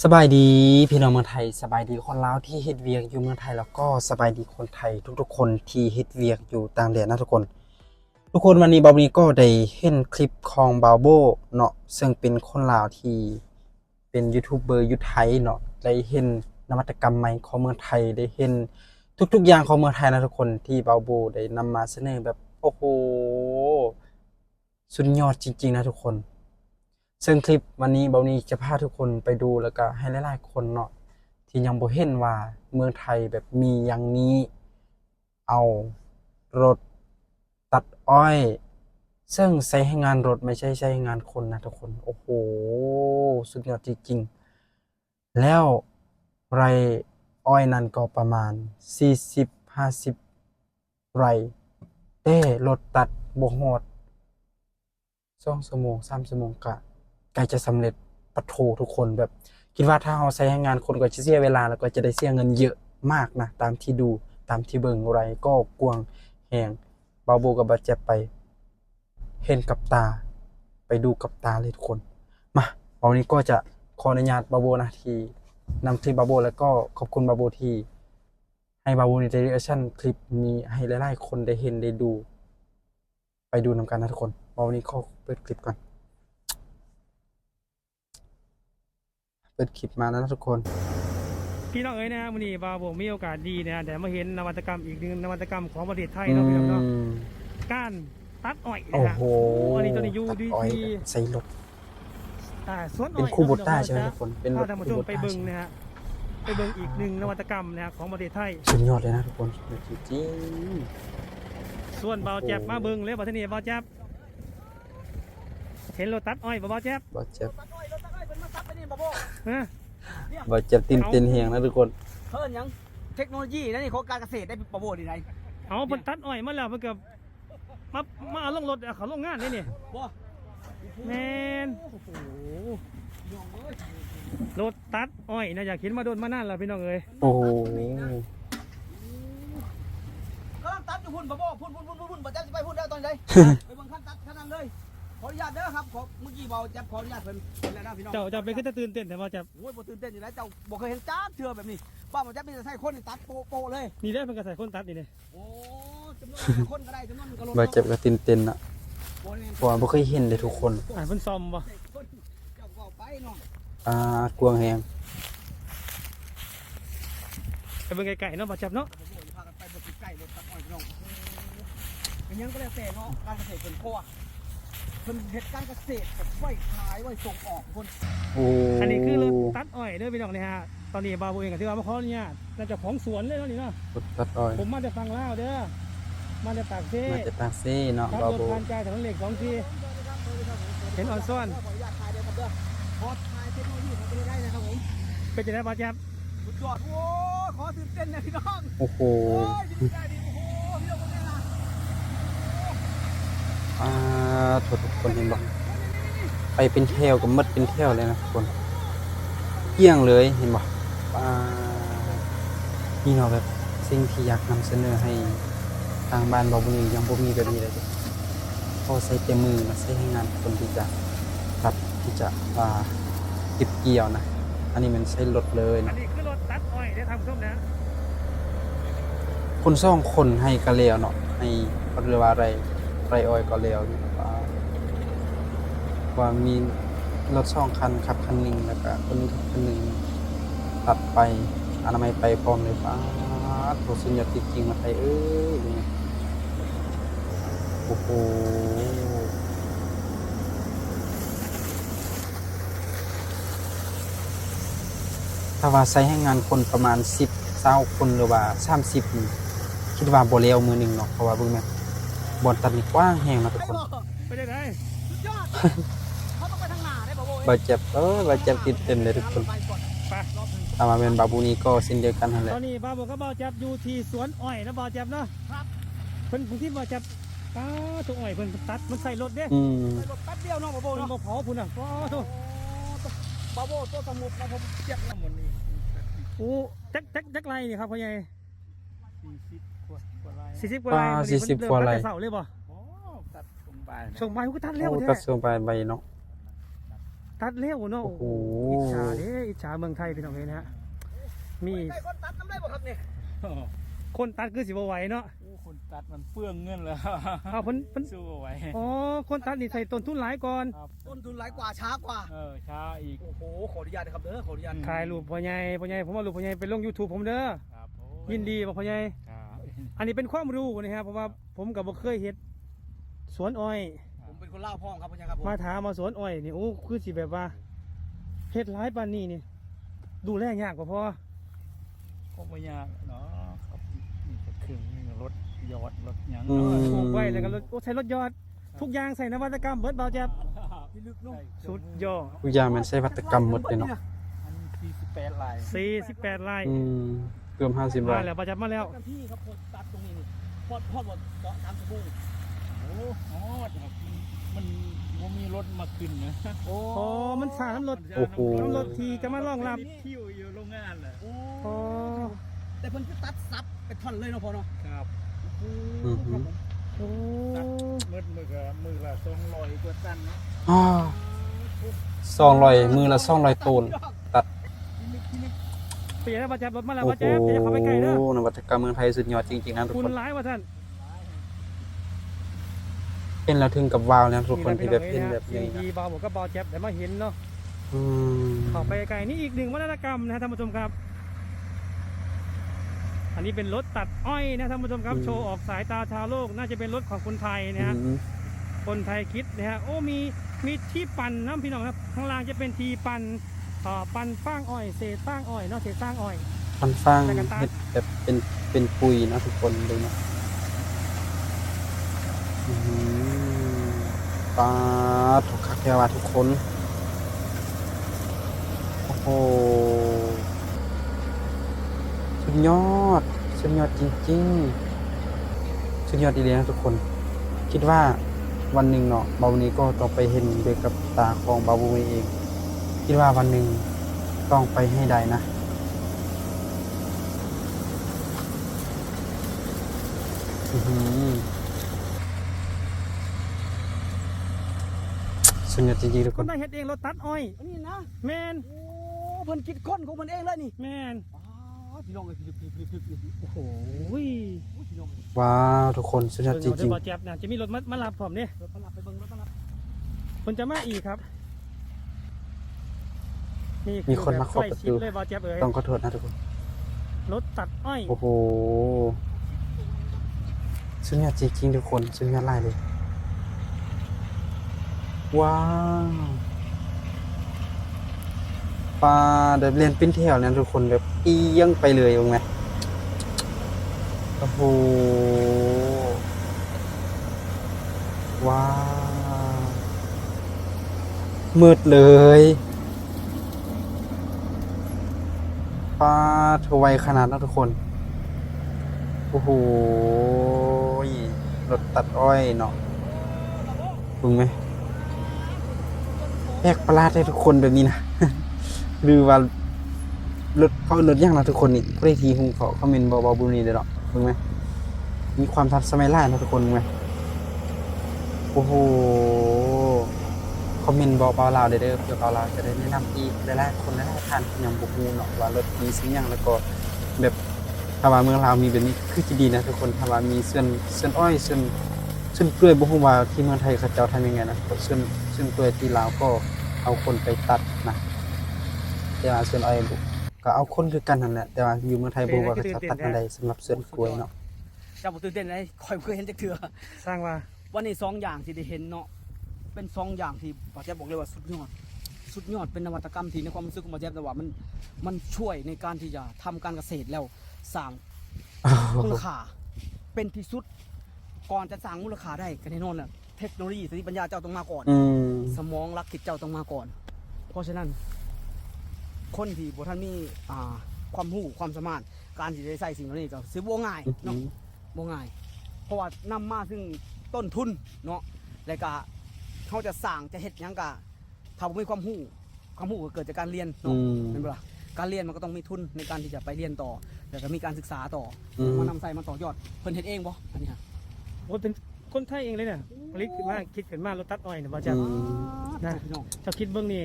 สบายดีพี่น้องเมืองไทย สบายดีคนลาวที่เฮ็ดเวียกอยู่เมืองไทย แล้วก็สบายดีคนไทยทุกๆคนที่เฮ็ดเวียกอยู่ต่างแดนนะทุกคน ทุกคนวันนี้บาวนี้ก็ได้เห็นคลิปของบาวโบเนาะซึ่งเป็นคนลาวที่เป็นยูทูบเบอร์ยู่ไทยเนาะได้เห็นนวัตกรรมใหม่ของเมืองไทยได้เห็นทุกๆอย่างของเมืองไทยนะทุกคนที่บาวโบได้นำมาเสนอแบบโอ้โหสุดยอดจริงๆนะทุกคน ซึ่งคลิปวันนี้เบานี้จะพาทุกคนไปดูแล้วก็ให้หลายๆคนเนาะที่ยังบ่เห็นว่าเมืองไทยแบบมีอย่างนี้ เอารถตัดอ้อย ซึ่งใช้ให้งานรถไม่ใช่ใช้ให้งานคนนะทุกคน โอ้โห สุดยอดจริงๆแล้วไรอ้อยนั้นก็ประมาณ 40-50 ไรแต่รถตัดบ่ฮอดสองชั่วโมงสามชั่วโมงกะ ใกล้จะสำเร็จปะโททุกคนแบบ คิดว่าถ้าเราใช้งานคนก็จะเสียเวลาแล้วก็จะได้เสียเงินเยอะมากนะ ตามที่ดูตามที่เบิ่งไรก็กวงแหงบาโบกับบาเจ็บไป เห็นกับตา ไปดูกับตาเลยทุกคน มาวันนี้ก็จะขออนุญาตบาโบนะที่นำคลิปบาโบแล้วก็ขอบคุณบาโบที่ให้บาโบในเรีแอชั่นคลิปนี้ให้หลายๆคนได้เห็นได้ดู ไปดูนำกันนะทุกคนวันนี้ขอเปิดคลิปก่อน ปิดคลิปมาแล้วนะทุกคน พี่น้องเอ๋ยนะฮะวันนี้บาวผมมีโอกาสดีนะฮะแต่มาเห็นนวัตกรรมอีกหนึ่งนวัตกรรมของประเทศไทยอืเนาะพี่น้องเนาะมการตัดอ้อยนะโอ้ฮะ โหอันนี้ตัวนี้อยู่ตัดดีอ้อยที่ใส่รถอ่าสวนอ้เป็อนยคูโบต้าใช่ไหมทุกคนเป็นรถ้าถท่านผู้ชคูมโบไปต้าเบิ่งนะฮะไปเบิ่งอีกหนึ่งนวัตกรรมนะฮะของประเทศไทย สุดยอดเลยนะทุกคนสุดยอดจริง ส่วนเบาแจ๊บโอ้โห มาเบิ่งเลยบัดทีนี้เบาแจ๊บเห็นรถตัดอ้อยบ่เบาแจ๊บๆบาเจ็บ ตัดอ้อย นมาตัดไปนี่บ่โบฮะบาเจ็บตินเต็นเฮียงนะทุกคนเพิ่นหยังเทคโนโลยีนั่นนี่ของการเกษตรได้บ่โบดีไหนเอาเพิ่นตัดอ้อยมาแล้วเพิ่นก็มามาเอาลงรถเอาเขาลงงานนี่นี่บ่แมนโอ้โหรถตัดอ้อยนะอยากเห็นมาโดนมานานแล้วพี่น้องเอ้ยโอ้โหกำลังตัดอยู่พุ่นบ่โบพุ่นพุ่นพุ่นพุ่นพุ่นบ่จักสิไปพุ่นได้ตอนใดไปเบิ่งขั้นตัด กี้เบาจับขออนุญาตเพิ่นเพิ่นแล้วนะพี่น้องเจ้าเจ้าเป็นขึ้นตื่นเต้นแต่ว่าจะโอ้ยบ่ตื่นเต้นอยู่แล้วเจ้าบ่เคยเห็นจ้าเทื่อแบบนี้บ้านบ่จับมีแต่ใช้คนนี่ตัดโปะโปะเลยนี่ได้เพิ่นก็ใส่คนตัดนี่เลยโอ้จำนวนคนก็ได้จำนวนก็ลดบาเจ็บกับตินเต็นอะบ่ได้เพราะว่าบ่เคยเห็นเลยทุกคน อ่าเพิ่นซ่อมบ่เด็กคนเจ้าก็ไปเนาะอ่ากวางแหงไปเบิ่งไกลๆเนาะบ่จับเนาะบ่โบพากันไปบ่ติดใกล้รถตัดอ้อยพี่น้องเป็นหยังก็แล้วแต่เนาะการเกษตรเป็นเพราะว่า เพิ่นเฮ็ดการเกษตรแบบไว้ขายไว้ส่งออกคนโอ้อันนี้คือรถตัดอ้อยเด้อพี่น้องนี่ฮะตอนนี้บาวเองก็ถือว่ามาขออนุญาตน่าจะของสวนเลยเนาะนี่เนาะรถตัดอ้อยผมมาจากฝั่งลาวเด้อมาจากปากเซ่มาจากตางซี่เนาะขับบารถโบผ่านใจถนนเหล็กสองทีเห็นออนซ่อนขออนุญาตถ่ายเดียวครับเด้อขอถ่ายเทคโนโลยีของตัวได้นะครับผมเป็นจะได้บ่จับสุดยอดโอ้ขอตื่นเต้นนะพี่น้องโอ้โหโอ้ยดีใจดีโอ้โหพี่น้องคนนี้นะอ่า ทุกคนเห็นบ่ไปเป็นแถวกับมัดเป็นแถวเลยนะทุกคนเกลี้ยงเลยเห็นบ่อ่านี่เนาะแบบสิ่งที่อยากนำเสนอให้ทางบ้านบ่มียังบ่มีแบบนี้เลยพอใช้แต่มือมาใช้ให้งานคนที่จะตัดที่จะอ่าเก็บเกี่ยวนะ อันนี้มันใช้รถเลยอันนะนี้คือรถตัดอ้อยได้อทำส้มนะคนซ่องคนให้กะแล้วเนาะให้เรียกว่าอะไรไรอ้อยก็แล้วว่า ว่ามีรถซ่องคันขับคันหนึ่งแล้วก็คนนึงขับคันหนึ่งตัดไปอนามัยไปพร้อมเลยป้าดโหสุดยอดจริงมาไทยเอ้ยโอ้โหถ้าว่าใช้ให้งานคนประมาณ10 20คนหรือว่า30นี่คิดว่าบ่แล้วมือหนึ่งเนาะเพราะว่าบิ่งแม่บ่อนตัดนี่กว้างแฮงนะทุกคนไปได้ไดสุ บ่โว้ยบาดเจ็บเออบาดเจ็บติดเต็มเลยทุกคนไปก่อนไปรอบหนึ่งถ้ามาเป็นบาบูนี้ก็เช่นเดียวกันนั่นแหตละอนนี้บาวบอกก็บาวจับอยู่ที่สวนอ้อยนะบาวจับเนาะครับเพิ่นผู้ที่บาวจับอ้าตัวอ้อยเพิ่นตัดมันใส่รถเด้อืมไปรถแป๊บเดียวเนาะบ่โบเพิ่นเนาะบ่เผาพุ่นน่ะก็โตบาโบตัวสมุดนะผมเจ็บแล้วหมดนี่โอ้จักจักจักไรนี่ครับพ่อใหญ่สี่สิบกว่ากว่าไร40กว่าไรมื้อนี้เพิ่นเริ่มตัดแต่เช้าเลยบ่โอ้ตัดผมไปส่งไปก็ตัดเร็วโอ้แท้ตัดส่งไปใบเนาะ ตัดเร็วเนาะโอ้โหอิจฉาเด้อิจฉาเมืองไทยพี่น้องเอ้ยนะฮะมีได้คนตัดน้ำได้บ่ครับเนี่ยคนตัดคือสิบ่ไหวเนาะโอ้คนตัดมันเปลืองเงินแล้วเอาเพิ่นเพิ่นสู้บ่ไหวอ๋อ คนตัดนี่ใส่ต้นทุนหลายก่อนครับต้นทุนหลายกว่าช้ากว่า เออ ช้าอีก โอ้โห ขออนุญาตนะครับเด้อ ขออนุญาตถ่ายรูปพ่อใหญ่พ่อใหญ่ผมว่ารูปพ่อใหญ่ไปลง YouTube ผมเด้อครับโอ้ยินดีบ่พ่อใหญ่ครับอันนี้เป็นความรู้นะครับเพราะว่าผมก็บ่เคยเฮ็ดสวนอ้อยผมเป็น คนเล่าพ่องครับพ่อครับผมมาถามมาสวนอ้อยนี่โอ้คือสิแบบว่าเฮ็ดหลายปานนี้นี่ ดูแลยากกว่าพอก็ไม่ยากเนาะครับนี่ก็ครึ่งหนึงรถยอดรถหยังอืมปลูกไว้แล้วก็รถโอ้ใช้รถยอด ทุกอย่างใส่นวัตกรรมเบิดเบาแจ๊บพี่ลึกเนาะสุดยอดทุกอย่างมันใช้วัตกรรมหมดเลยเนาะอันนี้สี่สิบแปดลาย48ไร่อืมเกือบห้าสิบมาบาทแล้วประจับมาแล้วที่ครับผมตัดตรงนี้นี่พอดพอดหมดเกาะตามสบู่โอ้โหครับ มันมันมีรถมาขึ้นนะโอ้อ๋อมันสาน้ำรถ โอ้โห น้ำรถทีจะมารองรับคิวอยู่โรงงานแหละโอ้อ๋อแต่เพิ่นคือตัดซับเป็นท่อนเลยเนาะพ่อเนาะครับโอ้โหครับผมโอ้มืดมือกับมือละสองร้อยกว่าตันเนาะอ่าซองลอยมือละซองลอยตูน ตัด เปลี่ยนแล้วประจับรถมาแล้วโอ้ประโหแจ๊บอย่าเข้าไปใกล้เด้อนวัตกรรมเมืองไทยสุดยอดจริงๆนะทุกคุณคนร้ายว่าท่าน เห็นแล้วถึงกับว้าวนะทุกคนที่แบบเห็นแบบยินี้นดีนะเบาผมก็เบาแจ๊บแต่มาเห็นเนาะอืมเข้าไปไกลนี่อีกหนึ่งวัฒนธรรมนะท่านผู้ชมครับ อันนี้เป็นรถตัดอ้อยนะท่านผู้ชมครับ โชว์ออกสายตาชาวโลก น่าจะเป็นรถของคนไทยนะฮะอืมคนไทยคิดนะฮะโอ้มีมีที่ปั่นนะพี่น้องครับข้างล่างจะเป็นทีปั่นอ่าปั่นฟางอ้อยเศษฟางอ้อยเนาะเศษฟางอ้อยฟันฟังแต่กันตาเฮ็ดแบบเป็นเป็นปุยนะทุกคนดูนะอืม ปลาถูกคักแกว่าทุกคน โอ้โห สุดยอด สุดยอดจริง ๆ สุดยอดดีเลยนะทุกคน คิดว่าวันหนึ่งเนาะบาวนี้ก็ต้องไปเห็นด้วยกับตาของบาวุนี้เอง คิดว่าวันหนึ่งต้องไปให้ได้นะอือหือ สุดยอดจริงๆทุกคคนนได้เฮ็ดเองรถตัดอ้อยอันนี้นะ แมนโอ้เพิ่นคิดค้นของมันเองเลยนี่แมนว้าวพี่น้องเอ้ยพี่ลึกพี่ลึกพี่ลึกพี่ลึกโอ้โหโอ้ยพี่น้องเอ้ยว้าวทุกคนสุดยอดจเดี๋ยวริงเบาแจ๊บนะจะมีรถมามารับผมเนี่ยรถมารับไปเบิ่งรถมารับคนจะมาอีกครับนี่มีคนมาเคาะใกล้ประชิดตูเลยเบาแจ๊บเอ๋ยๆต้องขอโทษนะทุกคน รถตัดอ้อยโอ้โหสุดยอดจริงๆทุกคนสุดยอดไล่เลย ว้าวปลาเดินเรียนปิ้นแถวเนี่ยทุกคนแบบเอียงไปเลยตรงไหมโอ้โหว้าวมืดเลยปลาถวายขนาดนั้นทุกคน โอ้โหรถตัดอ้อยเนาะมึงไหม แปลกประหลาดให้ทุกคนแบบนี้นะหรือว่ารถเขารถย่างนะทุกคนนี่ปรทีหุงเขาเขาเมนเบาๆบุรีเด้อเนาะมึงไหมมีความทันสมัยล่านะทุกคนมึงไหมโอ้โหคอมเมนต์บอกเบาลาวเด้อเด้อเพื่อเบาลาวจะได้แนะนำอีกหลายๆคนหลายๆท่านยังบุกมูเนาะว่ารถมีสิ่งอย่างแล้วก็แบบถ้าว่าเมืองลาวมีแบบนี้คือจะดีนะทุกคนถ้าว่ามีเส้นเส้นอ้อยเส้นเส้นเกลือยบ่ฮู้ว่าที่เมืองไทยเขาเจ้าทำยังไงนะเส้นเส้นเกลือยที่ลาวก็ เอาคนไปตัดนะแต่ว่าเส้นอ้อยบ่ก็เอาคนคือกันนั่นแหละแต่ว่าอยู่เมืองไทยบ่รู้ว่าเขาจะตัดอันใดสำหรับเส้นกล้วยเนาะเจ้าบ่ตื่นเต้นเลยคอยบ่เคยเห็นจักเทื่อสร้างว่าวันนี้สองอย่างที่ได้เห็นเนาะเป็นสองอย่างที่ป้าแจ๊บบอกเลยว่าสุดยอดสุดยอดเป็นนวัตกรรมที่ในความรู้สึกของป้าแจ๊บแต่ว่ามันมันช่วยในการที่จะทำการเกษตรแล้วสร้างมูลค่าเป็นที่สุดก่อนจะสร้างมูลค่าได้ก็แน่นอนแหละ เทคโนโลยีสติปัญญาเจ้าต้องมาก่อน อืมสมองรักคิดเจ้าต้องมาก่อน เพราะฉะนั้น คนที่บ่ท่านมีอ่าความรู้ความสามารถการที่จะใส่สิ่งเหล่านี้ก็ซื้อบ่ง่ายเนาะบ่ง่าย เพราะว่านำมาซึ่งต้นทุนเนาะแล้วก็เขาจะสร้างจะเฮ็ดหยังก็ถ้าบ่มีความรู้ความรู้ก็เกิดจากการเรียนอืเนาะมเป็นบ่ล่ะการเรียนมันก็ต้องมีทุนในการที่จะไปเรียนต่อ แล้วก็มีการศึกษาต่ออม มานำใส่มาต่อยอดเพิ่นเฮ็ดเองบ่อันนี้ฮะ โอ้ยเป็น คนไทยเองเลยเนี่ยผลิตขึ้นมาคิดขึ้นมารถตัดอ้อยเนี่ยเบาแจ๊บอืม นะพี่น้องเจ้าคิดเบื้องนี่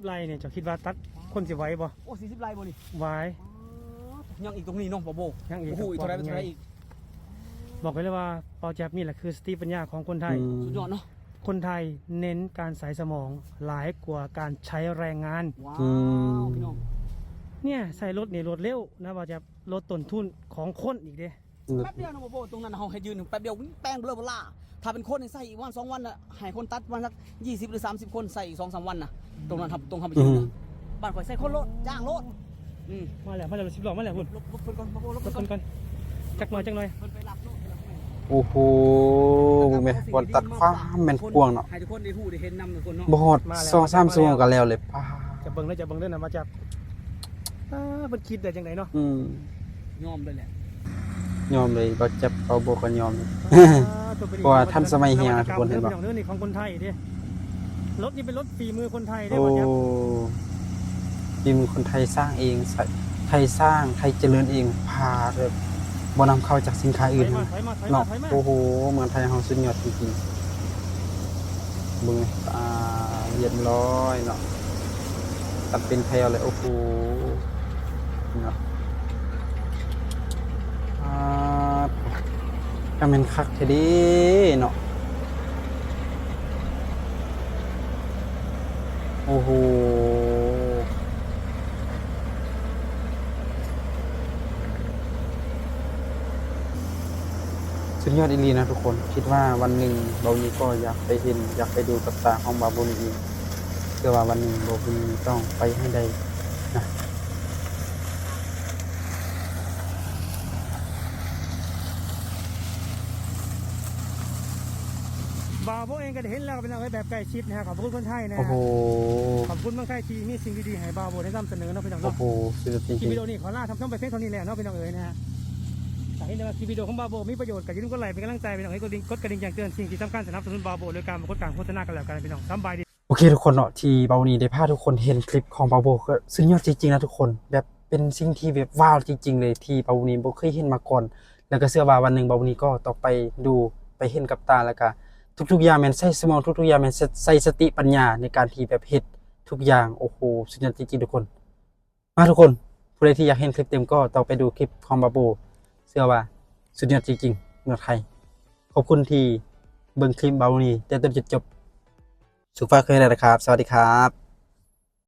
40ไร่เนี่ยเจะคิดว่าตัดคนสิไหว้บ่โอ้40ไร่บ่นี่ไหว้ยังอีกตรงนี้เนาะบ่โบยังอีก โอ้โหอีกเท่าไหรเป็นเท่าไหรอีกบอกไว้เลยว่าเปาแจ๊บนี่แหละคือสติปัญญาของคนไทยอืมสุดยอดเนาะคนไทยเน้นการใส่สมองหลายกว่าการใช้แรงงาน ว้าอืมวพี่น้องเนี่ยใส่รถนี่รถเร็วนะเปาแจ๊บลดต้นทุนของคนอีกเด้ แป๊บเดียวนะบ่โบตรงนั้นเฮาให้ยืนแป๊บเดียวแป้งเบลอเบล่าถ้าเป็นคนนี่ใส่อีกวันสองวันน่ะให้คนตัดวันสัก20หรือ30คนใส่อีก2 3วันน่ะตรงนั้นครับตรงทำไปยืนอืน่ะมบ้านข่อยใส่คนโลดจ้างโลดอืมมาแล้วมาแล้วสิบล้อมาแล้วคุณลบลบเพิ่นก่อนบ่โบลบรเพิ่ถนก่อนกันก่อนจักหน่อยจักหน่อยเพิ่นไปรับโลดไปรับโลดโอ้โหมึงแม่บอลตัดความแม่นกวางเนาะให้ทุกคนได้ฮู้ได้เห็นนำทุกคนเนาะบ่ฮอดสองสามชั่วโมงก็แล้วเลยป้าจะเบิ่งแล้วจะเบิ่งเด้อนะมาจับอ่าเพิ่นคิดได้จังไดเนาะอืมยอมเลยแหละ ยอมเลยบ่จับเอาบ่ก็ยอมเลยอ่ตัวไปดีเพราะว่าทันสมัยเฮียทุกคนเห็นบ่เรื่องนี้ของคนไทยเด้รถนี่เป็นรถฝีมือคนไทยเด้โอ้บ่จับทีมคนไทยสร้างเองใส่ไทยสร้างไทยเจริญเองพาแบบบ่นำเข้าจากสินค้าถอื่อนยมาถอยมาถอยมาเนาะถอยมาโอ้โหเมืองไทยเฮาสุดยอดจริงๆเบิ่งเลยอ่าเรียบร้อยเนาะตัดเป็นแถวเลยโอ้โหเนาะอ่า ก็แม่นคักท้เด้เนาะ โอ้โหสุดยอดอีลีนะทุกคน คิดว่าวันหนึ่งเบานี้ก็อยากไปเห็น อยากไปดูกับตาของบาบุญเองเชื่อว่าวันหนึ่งบาบุญต้องไปให้ได้ บาโบเองก็ได้เห็นแล้วเป็นเอาไว้แบบใกล้ชิดนะฮะขอบคุณคนไทยนะโอ้ฮะโหขอบคุณเมืองไทยที่มีสิ่งดีๆให้บาโบได้นำเสนอเนาะพี่น้องโอ้เนาะโหสุดยอดจคลิปริงวิดีโอนี้ขอลาทำช่องไปเพียงเท่านี้แหละเนาะพี่น้องเอ๋ยนะฮะแต่เห็นว่าคลิปวิดีโอของบาโบมีประโยชน์กับยิ่งก็ไหลเป็นกำลังใจพี่น้องให้กดดิ่งกดกระดิ่งแจ้งเตือนสิ่งที่สำคัญสนับสนุนบาโบโดยการกดการโฆษณากันแล้วกันพี่น้องสำบายดีโอเคทุกคนเนาะที่เบานี้ได้พาทุกคนเห็นคลิปของเบาโบก็สุดยอดจริงๆนะทุกคนแบบเป็นสิ่งที่แบบว้าวจริง ๆ เลยที่เบานี้บ่เคยเห็นมาก่อน แล้วก็เชื่อว่าวันหนึ่งเบานี้ก็ต้องไปดูไปเห็นกับตาแล้วก็ ทุกๆอย่างแมันใส่สมองทุกๆอย่างแมันใส่สติปัญญาในการที่แบบเฮ็ดทุกอย่างโอ้โหสุดยอดจริงๆทุกคน มาทุกคนผู้ใดที่อยากเห็นคลิปเต็มก็ต้องไปดูคลิปของบาโบเชื่อว่าสุดยอดจริงๆเมืองไทยขอบคุณที่เบิ่งคลิปเบานี้แต่ต้นจนจบสุขภาพเคยได้นะครับ สวัสดีครับ